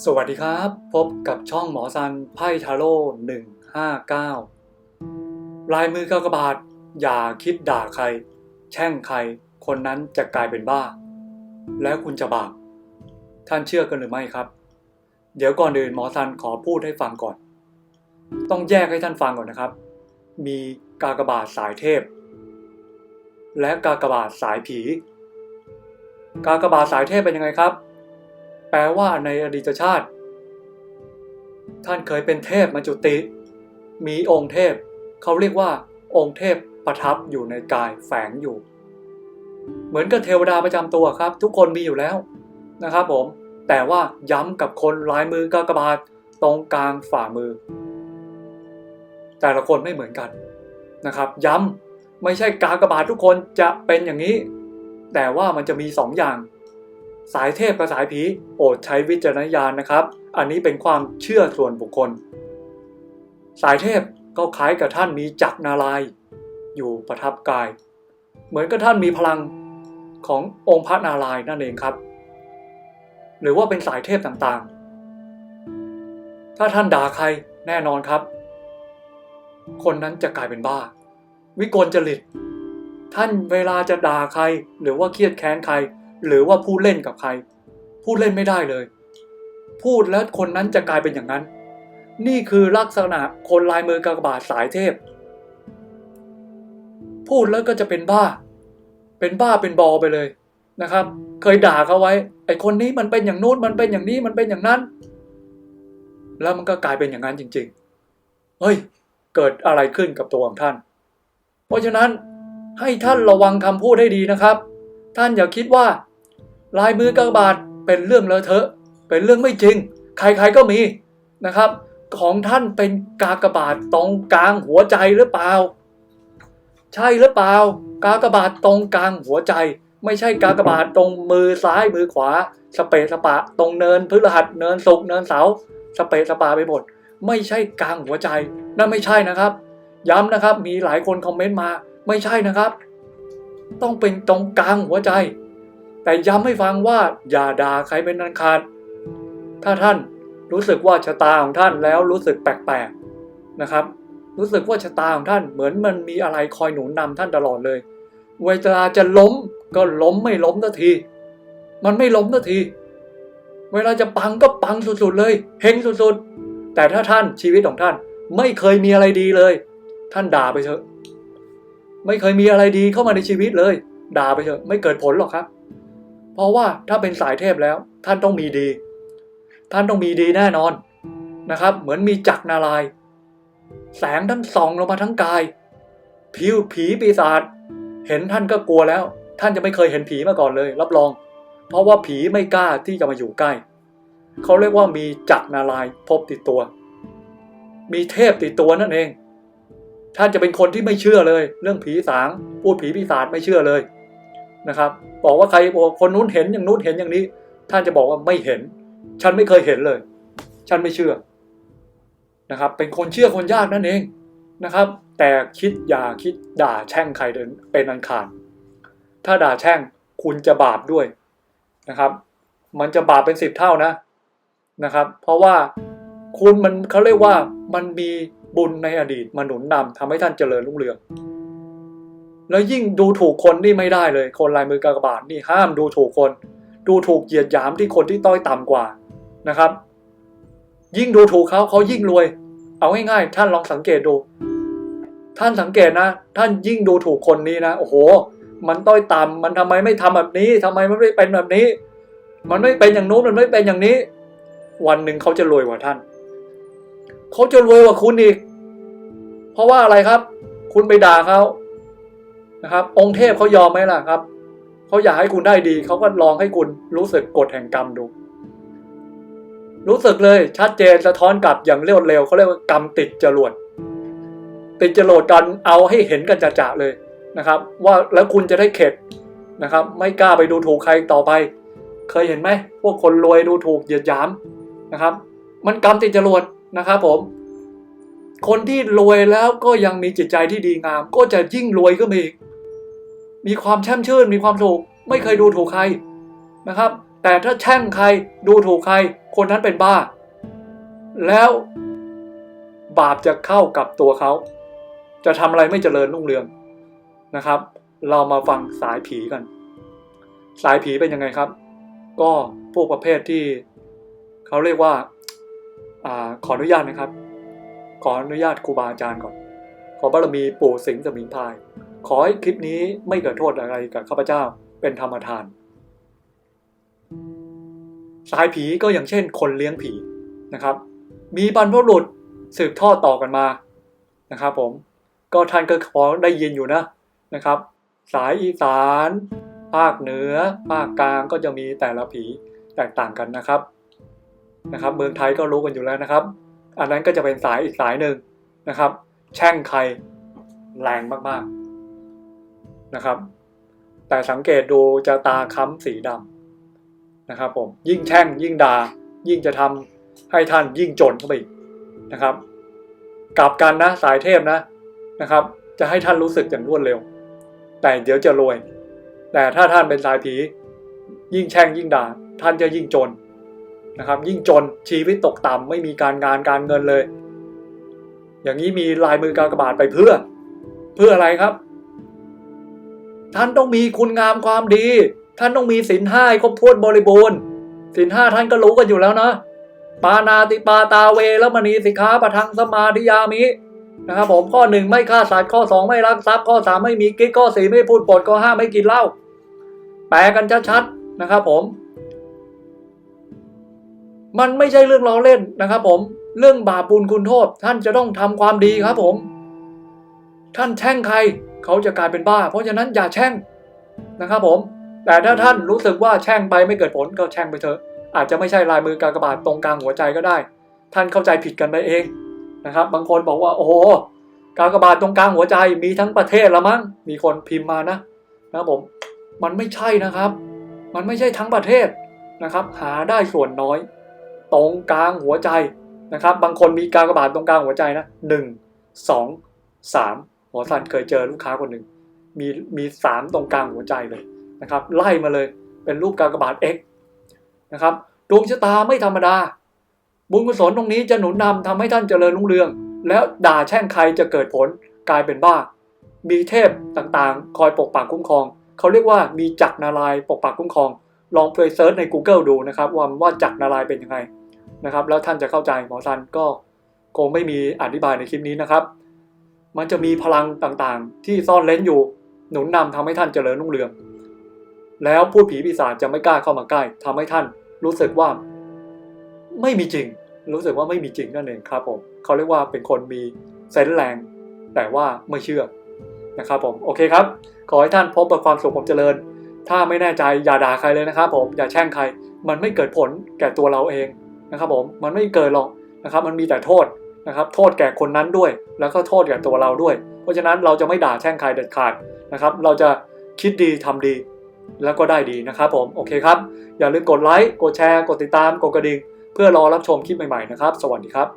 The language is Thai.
สวัสดีครับ พบกับช่องหมอซันไพ่ทาโร่159 ลายมือกากบาท อย่าคิดด่าใคร แช่งใคร คนนั้นจะกลายเป็นบ้า แล้วคุณจะบาป ท่านเชื่อกันหรือไม่ครับ เดี๋ยวก่อนอื่นหมอซันขอพูดให้ฟังก่อน ต้องแยกให้ท่านฟังก่อนนะครับ มีกากบาทสายเทพ และกากบาทสายผี กากบาทสายเทพเป็นยังไงครับ แปลว่าในอดีตชาติ ท่านเคยเป็นเทพมาจุติ มีองค์เทพ เขาเรียกว่า องค์เทพประทับอยู่ในกายแฝงอยู่ เหมือนกับเทวดาประจำตัวครับ ทุกคนมีอยู่แล้วนะครับผม แต่ว่าย้ำกับคนลายมือกากบาทตรงกลางฝ่ามือ แต่ละคนไม่เหมือนกันนะครับ ย้ำไม่ใช่กากบาททุกคนจะเป็นอย่างนี้ แต่ว่ามันจะมีสองอย่าง สายเทพกับสายผีโปรดใช้วิจารณญาณนะครับ อันนี้เป็นความเชื่อส่วนบุคคล สายเทพก็คล้ายกับท่านมีจักรนารายอยู่ประทับกาย เหมือนกับท่านมีพลังขององค์พระนารายณ์นั่นเองครับ หรือว่าเป็นสายเทพต่างๆ ถ้าท่านด่าใครแน่นอนครับ คนนั้นจะกลายเป็นบ้า วิกลจริต ท่านเวลาจะด่าใครหรือว่าเครียดแค้นใคร หรือว่าพูดเล่นกับใคร พูดเล่นไม่ได้เลย พูดแล้วคนนั้นจะกลายเป็นอย่างนั้น นี่คือลักษณะคนลายมือกากบาทสายเทพ พูดแล้วก็จะเป็นบ้า เป็นบ้าเป็นบอไปเลยนะครับ เคยด่าเขาไว้ ไอคนนี้มันเป็นอย่างนู้นมันเป็นอย่างนี้มันเป็นอย่างนั้น แล้วมันก็กลายเป็นอย่างนั้นจริง ๆ เฮ้ย เกิดอะไรขึ้นกับตัวของท่าน เพราะฉะนั้นให้ท่านระวังคำพูดให้ดีนะครับ ท่านอย่าคิดว่า ลายมือกากบาทเป็นเรื่องเลอะเทอะเป็นเรื่องไม่จริง ใครๆก็มีนะครับ ของท่านเป็นกากบาทตรงกลางหัวใจหรือเปล่า ใช่หรือเปล่า กากบาทตรงกลางหัวใจ ไม่ใช่กากบาทตรงมือซ้ายมือขวา สเปซสปะ ตรงเนินพฤหัสเนินศุกร์เนินเสาสเปซสปาไปหมดไม่ใช่กลางหัวใจ นั่นไม่ใช่นะครับ ย้ำนะครับมีหลายคนคอมเมนต์มา ไม่ใช่นะครับ ต้องเป็นตรงกลางหัวใจ แต่ย้ำให้ฟังว่าอย่าด่าใครเป็นอันขาด ถ้าท่านรู้สึกว่าชะตาของท่านแล้วรู้สึกแปลกๆนะครับ รู้สึกว่าชะตาของท่านเหมือนมันมีอะไรคอยหนุนนำท่านตลอดเลย เวลาจะล้มก็ล้มไม่ล้มสักที มันไม่ล้มสักที เวลาจะปังก็ปังสุดๆเลยเฮงสุดๆ แต่ถ้าท่านชีวิตของท่านไม่เคยมีอะไรดีเลย ท่านด่าไปเถอะ ไม่เคยมีอะไรดีเข้ามาในชีวิตเลย ด่าไปเถอะ ไม่เกิดผลหรอกครับ เพราะว่าถ้าเป็นสายเทพแล้ว ท่านต้องมีดี ท่านต้องมีดีแน่นอนนะครับ เหมือนมีจักรนาราย แสงท่านส่องลงมาทั้งกาย ผิวผีปีศาจเห็นท่านก็กลัวแล้ว ท่านจะไม่เคยเห็นผีมาก่อนเลย รับรอง เพราะว่าผีไม่กล้าที่จะมาอยู่ใกล้ เขาเรียกว่ามีจักรนารายพบติดตัว มีเทพติดตัวนั่นเอง ท่านจะเป็นคนที่ไม่เชื่อเลย เรื่องผีสาง พูดผีปีศาจไม่เชื่อเลย นะครับ บอกว่าใครบอกคนนู้นเห็นอย่างนู้นเห็นอย่างนี้ ท่านจะบอกว่าไม่เห็น ฉันไม่เคยเห็นเลย ฉันไม่เชื่อนะครับ เป็นคนเชื่อคนยากนั่นเองนะครับ แต่คิดอย่าคิดด่าแช่งใครเดินเป็นอันขาดถ้าด่าแช่งคุณจะบาปด้วยนะครับ มันจะบาปเป็นสิบเท่านะนะครับ เพราะว่าคุณมันเขาเรียกว่ามันมีบุญในอดีตมาหนุนนำทำให้ท่านเจริญรุ่งเรือง แล้วยิ่งดูถูกคนนี่ไม่ได้เลย คนลายมือกากบาทนี่ห้ามดูถูกคน ดูถูกเหยียดหยามที่คนที่ต้อยต่ำกว่านะครับ ยิ่งดูถูกเขาเขายิ่งรวย เอาง่ายๆท่านลองสังเกตดู ท่านสังเกตนะ ท่านยิ่งดูถูกคนนี้นะ โอ้โห มันต้อยต่ำมันทำไมไม่ทำแบบนี้ทำไมมันไม่เป็นแบบนี้ มันไม่เป็นอย่างนู้นมันไม่เป็นอย่างนี้ วันหนึ่งเขาจะรวยกว่าท่านเขาจะรวยกว่าคุณอีก เพราะว่าอะไรครับ คุณไปด่าเขา นะครับ องค์เทพเขายอมไหมล่ะครับเขาอยากให้คุณได้ดีเขาก็ลองให้คุณรู้สึกกฎแห่งกรรมดู รู้สึกเลยชัดเจนสะท้อนกลับอย่างเร็วเร็วเขาเรียกว่ากรรมติดจรวดติดจรวดกันเอาให้เห็นกันจะๆเลยนะครับ ว่าแล้วคุณจะได้เข็ดนะครับ ไม่กล้าไปดูถูกใครต่อไป เคยเห็นไหมพวกคนรวยดูถูกเหยียดหยามนะครับ มันกรรมติดจรวดนะครับผมคนที่รวยแล้วก็ยังมีจิตใจที่ดีงาม ก็จะยิ่งรวยก็ มีความแช่มชื่นมีความสุขไม่เคยดูถูกใครนะครับ แต่ถ้าแช่งใครดูถูกใคร คนนั้นเป็นบ้า แล้วบาปจะเข้ากับตัวเขา จะทำอะไรไม่เจริญรุ่งเรืองนะครับ เรามาฟังสายผีกัน สายผีเป็นยังไงครับ ก็พวกประเภทที่เขาเรียกว่าอาขออนุญาตนะครับ ขออนุญาตครูบาอาจารย์ก่อน ขอบารมีปู่สิงห์สมิงพาย ขอให้คลิปนี้ไม่เกิดโทษอะไรกับข้าพเจ้าเป็นธรรมทาน สายผีก็อย่างเช่น คนเลี้ยงผีนะครับ มีบรรพบุรุษสืบทอดต่อกันมานะครับผมก็ท่านก็พอได้ยินอยู่นะนะครับ สายอีสาน ภาคเหนือ ภาคกลางก็จะมีแต่ละผีแตกต่างกันนะครับนะครับ เมืองไทยก็รู้กันอยู่แล้วนะครับ อันนั้นก็จะเป็นสายอีกสายหนึ่งนะครับ แช่งใครแรงมากๆ นะครับ แต่สังเกตดูจะตาค้ำสีดำนะครับผมยิ่งแช่งยิ่งด่ายิ่งจะทำให้ท่านยิ่งจนเข้าไปอีกนะครับกลับกันนะสายเทพนะนะครับ จะให้ท่านรู้สึกอย่างรวดเร็ว แต่เดี๋ยวจะรวย แต่ถ้าท่านเป็นสายผี ยิ่งแช่งยิ่งด่า ท่านจะยิ่งจนนะครับ ยิ่งจนชีวิตตกต่ำไม่มีการงานการเงินเลย อย่างนี้มีลายมือกากบาทไปเพื่อ เพื่ออะไรครับ ท่านต้องมีคุณงามความดี ท่านต้องมีศีลห้าครบถ้วนบริบูรณ์ศีลห้าท่านก็รู้กันอยู่แล้วนะ ปานาติปาตาเวแล้วมณีสิกขาปะทังสมาธิยามินะครับผมข้อหนึ่งไม่ฆ่าสัตว์ข้อสองไม่ลักทรัพย์ข้อสามไม่มีกิ๊กข้อสี่ไม่พูดปดข้อห้าไม่กินเหล้าแปลกันชัดๆนะครับผม มันไม่ใช่เรื่องล้อเล่นนะครับ ผมเรื่องบาปบุญคุณโทษ ท่านจะต้องทำความดีครับผม ท่านแช่งใคร เขาจะกลายเป็นบ้า เพราะฉะนั้นอย่าแช่งนะครับผม แต่ถ้าท่านรู้สึกว่าแช่งไปไม่เกิดผลก็แช่งไปเถอะ อาจจะไม่ใช่ลายมือกากบาทตรงกลางหัวใจก็ได้ ท่านเข้าใจผิดกันไปเองนะครับ บางคนบอกว่าโอ้โหกากบาทตรงกลางหัวใจมีทั้งประเทศละมั้ง มีคนพิมพ์มานะนะครับผม มันไม่ใช่นะครับ มันไม่ใช่ทั้งประเทศนะครับ หาได้ส่วนน้อย ตรงกลางหัวใจนะครับ บางคนมีกากบาทตรงกลางหัวใจนะหนึ่งสองสาม หมอสันเคยเจอลูกค้าคนหนึ่งมีมีสามตรงกลางหัวใจเลยนะครับไล่มาเลยเป็นรูปกากบาท X นะครับดวงชะตาไม่ธรรมดา บุญกุศลตรงนี้จะหนุนนำทำให้ท่านเจริญรุ่งเรือง แล้วด่าแช่งใครจะเกิดผลกลายเป็นบ้า มีเทพต่างๆ คอยปกปักคุ้มครอง เขาเรียกว่ามีจักรนารายปกปักคุ้มครอง ลองไปเซิร์ชใน Google ดูนะครับว่าว่าจักรนารายเป็นยังไงนะครับแล้วท่านจะเข้าใจหมอซันก็คงไม่มีอธิบายในคลิปนี้นะครับ มันจะมีพลังต่างๆ ที่ซ่อนเล้นอยู่ หนุนนำทำให้ท่านเจริญรุ่งเรือง แล้วพูดผีปีศาจจะไม่กล้าเข้ามาใกล้ทำให้ท่านรู้สึกว่า ไม่มีจริง รู้สึกว่าไม่มีจริงนั่นเองครับผมเขาเรียกว่าเป็นคนมีเซนส์แรง แต่ว่าไม่เชื่อนะครับผมโอเคครับ ขอให้ท่านพบกับความสุขผมเจริญ ถ้าไม่แน่ใจอย่าด่าใครเลยนะครับ ผมอย่าแช่งใคร มันไม่เกิดผลแก่ตัวเราเองนะครับ ผมมันไม่เกิดหรอกนะครับ มันมีแต่โทษ นะครับโทษแก่คนนั้นด้วย แล้วก็โทษแก่ตัวเราด้วย เพราะฉะนั้นเราจะไม่ด่าแช่งใครเด็ดขาดนะครับเราจะคิดดีทำดีแล้วก็ได้ดีนะครับผมโอเคครับ อย่าลืมกดไลค์กดแชร์ กดติดตามกดกระดิ่งเพื่อรอรับชมคลิปใหม่ๆนะครับ สวัสดีครับ